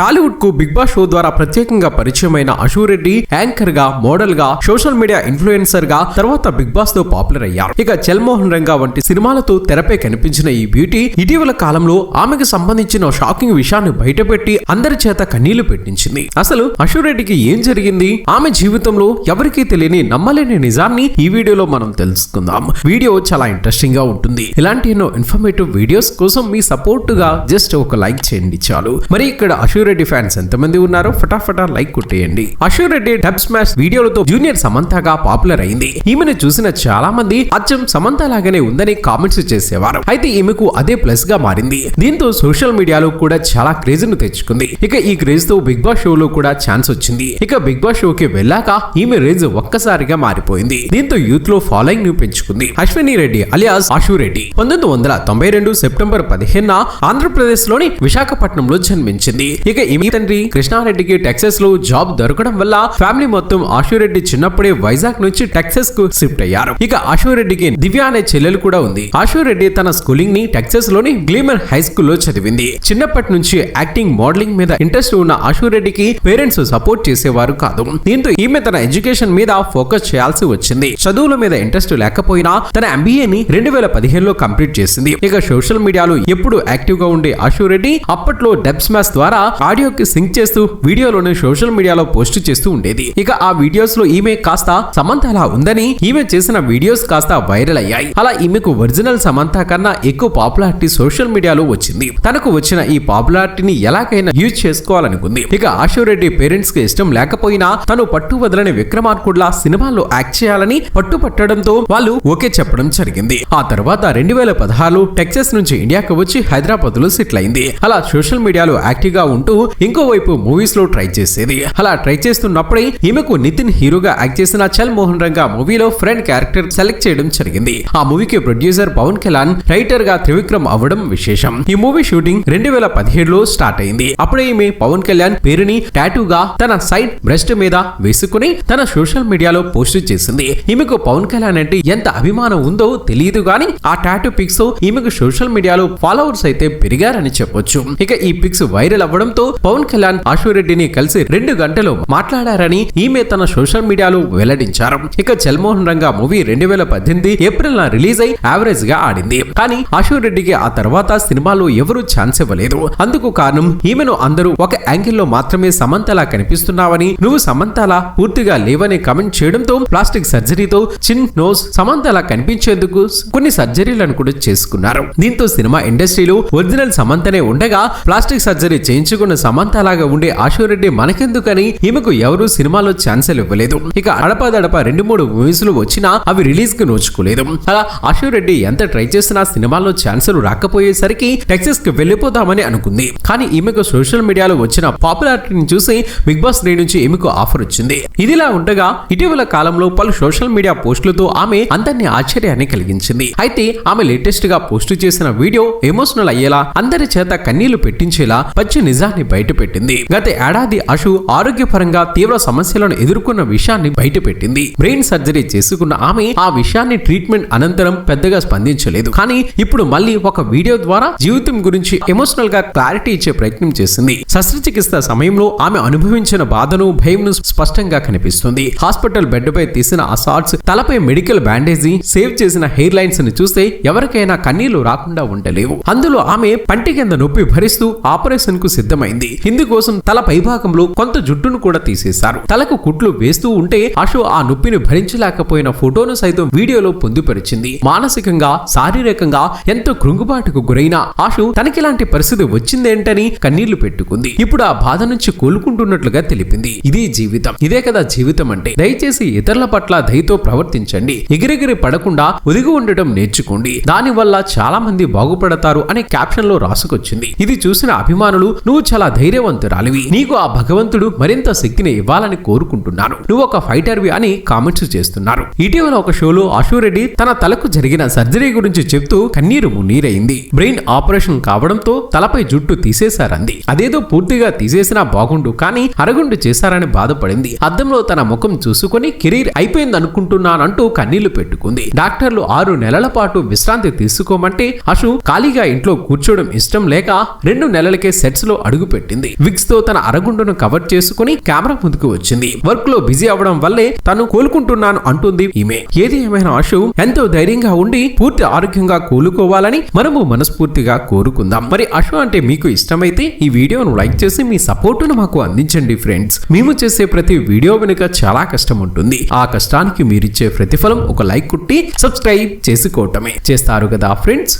టాలీవుడ్కు big boss show ద్వారా ప్రత్యేకంగా పరిచయమైన అశూరెడ్డి యాంకర్గా మోడల్గా సోషల్ మీడియా ఇన్ఫ్లుయెన్సర్గా తర్వాత బిగ్ బాస్తో పాపులర్ అయ్యారు. ఇక చల్మోహన్ రంగా వంటి సినిమాలతో తెరపై కనిపించిన ఈ బ్యూటీ ఇటీవల కాలంలో ఆమెకు సంబంధించిన షాకింగ్ విషయాన్ని బయటపెట్టి అందరి చేత కన్నీళ్ళు పెట్టించింది. అసలు అశూరెడ్డికి ఏం జరిగింది? ఆమె జీవితంలో ఎవరికీ తెలియని నమ్మలేని నిజాన్ని ఈ వీడియోలో మనం తెలుసుకుందాం. వీడియో చాలా ఇంట్రెస్టింగ్గా ఉంటుంది. ఇలాంటి ఎన్నో ఇన్ఫర్మేటివ్ వీడియోస్ కోసం మీ సపోర్ట్గా జస్ట్ ఒక లైక్ చేయండి చాలు. మరి ఇక్కడ అశూరెడ్డి ఫ్యాన్స్ ఎంతమంది ఉన్నారో ఫటాఫటా లైక్ కొట్టేయండి. అశూరెడ్డి డబ్ స్మాష్ వీడియోలతో జూనియర్ సమంతగా పాపులర్ అయింది. ఈమెను చూసిన చాలా మంది అచ్చం సమంత లాగానే ఉందని కామెంట్స్ చేసేవారు. అయితే ఈమెకు అదే ప్లస్గా మారింది. దీంతో సోషల్ మీడియాలో కూడా చాలా క్రేజ్ను తెచ్చుకుంది. ఇక ఈ క్రేజ్తో బిగ్ బాస్ షోలో కూడా ఛాన్స్ వచ్చింది. ఇక బిగ్ బాస్ షోకి వెళ్ళాక ఈమె రేంజ్ ఒక్కసారిగా మారిపోయింది. దీంతో యూత్లో ఫాలోయింగ్ను పెంచుకుంది. అశ్విని రెడ్డి అలియాస్ ఆశురెడ్డి పంతొమ్మిది వందల తొంభై రెండు సెప్టెంబర్ పదిహేన ఆంధ్రప్రదేశ్లోని విశాఖపట్నంలో జన్మించింది. ఇక ఈమె తండ్రి కృష్ణారెడ్డికి టెక్సస్లో జాబ్ దొరకడం వల్ల ఫ్యామిలీ మొత్తం ఆశురెడ్డి చిన్నప్పుడే వైజాగ్ నుంచి టెక్సస్కు షిఫ్ట్ అయ్యారు. ఇక ఆశురెడ్డికి దివ్య అనే చెల్లెలు కూడా ఉంది. ఆశురెడ్డి తన స్కూలింగ్ని టెక్సస్లోని గ్లీమర్ హై స్కూల్లో చదివింది. చిన్నప్పటి నుంచి యాక్టింగ్ మోడలింగ్ మీద ఇంట్రెస్ట్ ఉన్న ఆశురెడ్డికి పేరెంట్స్ సపోర్ట్ చేసేవారు కాదు. దీంతో ఈమె తన ఎడ్యుకేషన్ మీద ఫోకస్ చేయాల్సి వచ్చింది. చదువుల మీద ఇంట్రెస్ట్ లేకపోయినా తన ఎంబీఏ ని రెండు వేల పదిహేనులో కంప్లీట్ చేసింది. ఇక సోషల్ మీడియాలో ఎప్పుడు యాక్టివ్గా ఉండే ఆశురెడ్డి అప్పట్లో డబ్ స్మాష్ ద్వారా ఆడియోకి సింక్ చేస్తూ వీడియోలను సోషల్ మీడియాలో పోస్ట్ చేస్తూ ఉండేది. ఇక ఆ వీడియోస్లో ఈమె కాస్త సమంత అలా ఉందని ఈమె చేసిన వీడియోస్ కాస్త వైరల్ అయ్యాయి. అలా ఈమెకు ఒరిజినల్ సమంత కన్నా ఎక్కువ పాపులారిటీ సోషల్ మీడియాలో వచ్చింది. తనకు వచ్చిన ఈ పాపులారిటీని ఎలాగైనా యూజ్ చేసుకోవాలనుకుంది. ఇక ఆశురెడ్డి పేరెంట్స్కి ఇష్టం లేకపోయినా తను పట్టు వదలని విక్రమార్కుడ్లా సినిమాల్లో యాక్ట్ చేయాలని పట్టుపట్టడంతో వాళ్ళు ఓకే చెప్పడం జరిగింది. ఆ తర్వాత రెండు వేల పదహారులో టెక్సస్ నుంచి ఇండియాకి వచ్చి హైదరాబాద్లో సెటిల్ అయింది. అలా సోషల్ మీడియాలో యాక్టివ్గా ఉంటూ ఇంకోవైపు మూవీస్లో ట్రై చేసేది. అలా ట్రై చేస్తున్నప్పుడే ఈమెకు నితిన్ హీరోగా యాక్ట్ చేసిన చల్ మోహన్ రంగా మూవీలో ఫ్రెండ్ క్యారెక్టర్ సెలెక్ట్ చేయడం జరిగింది. ఆ మూవీకి ప్రొడ్యూసర్ పవన్ కళ్యాణ్ రైటర్గా త్రివిక్రమ్ అవ్వడం విశేషం. ఈ మూవీ షూటింగ్ రెండు వేల పదిహేడులో స్టార్ట్ అయింది. అప్పుడే ఈమె పవన్ కళ్యాణ్ పేరుని టాటూగా తన సైడ్ బ్రెస్ట్ మీద వేసుకుని తన సోషల్ మీడియాలో పోస్ట్ చేసింది. ఈమెకు పవన్ కళ్యాణ్ అంటే ఎంత అభిమానం ఉందో తెలియదు గాని ఆ టాటూ పిక్స్ ఈమెకు సోషల్ మీడియాలో ఫాలోవర్స్ అయితే పెరిగారని చెప్పొచ్చు. ఇక ఈ పిక్స్ వైరల్ అవ్వడంతో పవన్ కళ్యాణ్ ఆశురెడ్డిని కలిసి రెండు గంటలు మాట్లాడారని ఈమె తన సోషల్ మీడియాలో వెల్లడించారు. ఇక చల్మోహన్ రంగా మూవీ రెండు వేల పద్దెనిమిది ఏప్రిల్ న రిలీజ్ అయి యావరేజ్గా ఆడింది. కానీ ఆశురెడ్డికి ఆ తర్వాత సినిమాలో ఎవరూ ఛాన్స్ ఇవ్వలేదు. అందుకు కారణం ఈమెను అందరూ ఒక యాంగిల్లో మాత్రమే సమంతలా కనిపిస్తున్నావని నువ్వు సమంతలా పూర్తిగా లేవని కమెంట్ చేయడంతో ప్లాస్టిక్ సర్జరీతో చిన్ నోస్ సమంతలా కనిపించేందుకు కొన్ని సర్జరీలను కూడా చేసుకున్నారు. దీంతో సినిమా ఇండస్ట్రీలో ఒరిజినల్ సమంతనే ఉండగా ప్లాస్టిక్ సర్జరీ చేయించుకున్న సమంతలాగా ఉండే ఆశురెడ్డి మనకెందుకని? ఈమెకు ఎవరూ సినిమాలో ఛాన్సెల్ ఇవ్వలేదు. ఇక అడపాదడప రెండు మూడు మూవీస్లు వచ్చినా అవి రిలీజ్కి నోచుకోలేదు. అలా రెడ్డి ఎంత ట్రై చేసినా సినిమాలో ఛాన్సులు రాకపోయేసరికి టెక్సస్కి వెళ్ళిపోతామని అనుకుంది. కానీ ఈమెకు సోషల్ మీడియాలో వచ్చిన పాపులారిటీని చూసి బిగ్ బాస్ త్రీ నుంచి ఈమెకు ఆఫర్ వచ్చింది. ఇదిలా ఉండగా ఇటీవల కాలంలో పలు సోషల్ మీడియా పోస్టులతో ఆమె అందరినీ ఆశ్చర్యాన్ని కలిగించింది. అయితే ఆమె లేటెస్ట్గా పోస్ట్ చేసిన వీడియో ఎమోషనల్ అయ్యేలా అందరి చేత కన్నీళ్ళు పెట్టించేలా పచ్చి నిజాన్ని బయటపెట్టింది గత ఏడాది అషు ఆరోగ్యపరంగా తీవ్ర సమస్యలను ఎదుర్కొన్న విషయాన్ని బయటపెట్టింది బ్రెయిన్ సర్జరీ చేసుకున్న ఆమె ఆ విషయాన్ని ట్రీట్మెంట్ అనంతరం పెద్దగా స్పందించలేదు. కానీ ఇప్పుడు మళ్ళీ ఒక వీడియో ద్వారా జీవితం గురించి ఎమోషనల్గా క్లారిటీ ఇచ్చే ప్రయత్నం చేసింది. శస్త్రచికిత్స సమయంలో ఆమె అనుభవించిన బాధను భయంను స్పష్టంగా కనిపిస్తుంది. హాస్పిటల్ బెడ్ పై తీసిన ఆ షార్ట్స్ తలపై మెడికల్ బ్యాండేజీ సేవ్ చేసిన హెయిర్ లైన్స్ని చూస్తే ఎవరికైనా కన్నీళ్ళు రాకుండా ఉండలేవు. అందులో ఆమె పంటి కింద నొప్పి భరిస్తూ ఆపరేషన్కు సిద్ధమైంది ఇందుకోసం తల పైభాగంలో కొంత జుట్టును కూడా తీసేశారు. తలకు కుట్లు వేస్తూ ఉంటే అశు ఆ నొప్పిని భరించలేకపోయిన ఫోటోను సైతం వీడియోలో పొందుపరిచింది. మానసికంగా శారీరకంగా ఎంతో కృంగుబాటుకు గురైన ఆశు తనకిలాంటి పరిస్థితి వచ్చిందేంటని కన్నీళ్ళు పెట్టుకుంది. ఇప్పుడు ఆ బాధ నుంచి కోలుకుంటున్నట్లుగా తెలిపింది. ఇదే జీవితం. ఇదే కదా జీవితం అంటే. దయచేసి ఇతరుల పట్ల దయతో ప్రవర్తించండి. ఎగిరెగిరి పడకుండా ఒదిగి ఉండటం నేర్చుకోండి. దానివల్ల చాలా మంది బాగుపడతారు అనే క్యాప్షన్లో రాసుకొచ్చింది. ఇది చూసిన అభిమానులు నువ్వు చాలా ధైర్యవంతురాలివి. నీకు ఆ భగవంతుడు మరింత శక్తిని ఇవ్వాలని కోరుకుంటున్నాను. నువ్వు ఒక ఫైటర్వి అని కామెంట్స్ చేస్తున్నారు. ఇటీవల ఒక షోలో అశోరెడ్డి తన తలకు జరిగిన సర్జరీ గురించి చెప్తూ కన్నీరు మున్నీరైంది. బ్రెయిన్ ఆపరేషన్ కావడంతో తలపై జుట్టు తీసేశారంది. అదేదో పూర్తిగా తీసేసినా బాగుండు కానీ అరగుండు చేశారని బాధపడింది. అద్దంలో తన ముఖం చూసుకొని కెరీర్ అయిపోయింది అనుకుంటున్నానంటూ కన్నీళ్ళు పెట్టుకుంది. డాక్టర్లు ఆరు నెలల పాటు విశ్రాంతి తీసుకోమంటే అశు ఖాళీగా ఇంట్లో కూర్చోవడం ఇష్టం లేక రెండు నెలలకే సెట్స్లో అడుగు పెట్టింది. విక్స్తో తన అరగుండును కవర్ చేసుకుని కెమెరా ముందుకు వచ్చింది. వర్క్లో బిజీ అవడం వల్లే తను కోలుకుంటున్నాను అంటుంది ఈమె. ఏది ఏమైనా ఆశు ఎంతో ధైర్యంగా ఉండి పూర్తి ఆరోగ్యంగా కోలుకోవాలని మనము మనస్ఫూర్తిగా కోరుకుందాం. మరి అశు అంటే మీకు ఇష్టమైతే ఈ వీడియోను లైక్ చేసి మీ సపోర్టును మాకు అందించండి ఫ్రెండ్స్ మేము చేసే ప్రతి వీడియో వెనుక చాలా కష్టం ఉంటుంది. ఆ కష్టానికి మీరిచ్చే ప్రతిఫలం ఒక లైక్ కుట్టి సబ్స్క్రైబ్ చేసుకోవటమే. చేస్తారు కదా ఫ్రెండ్స్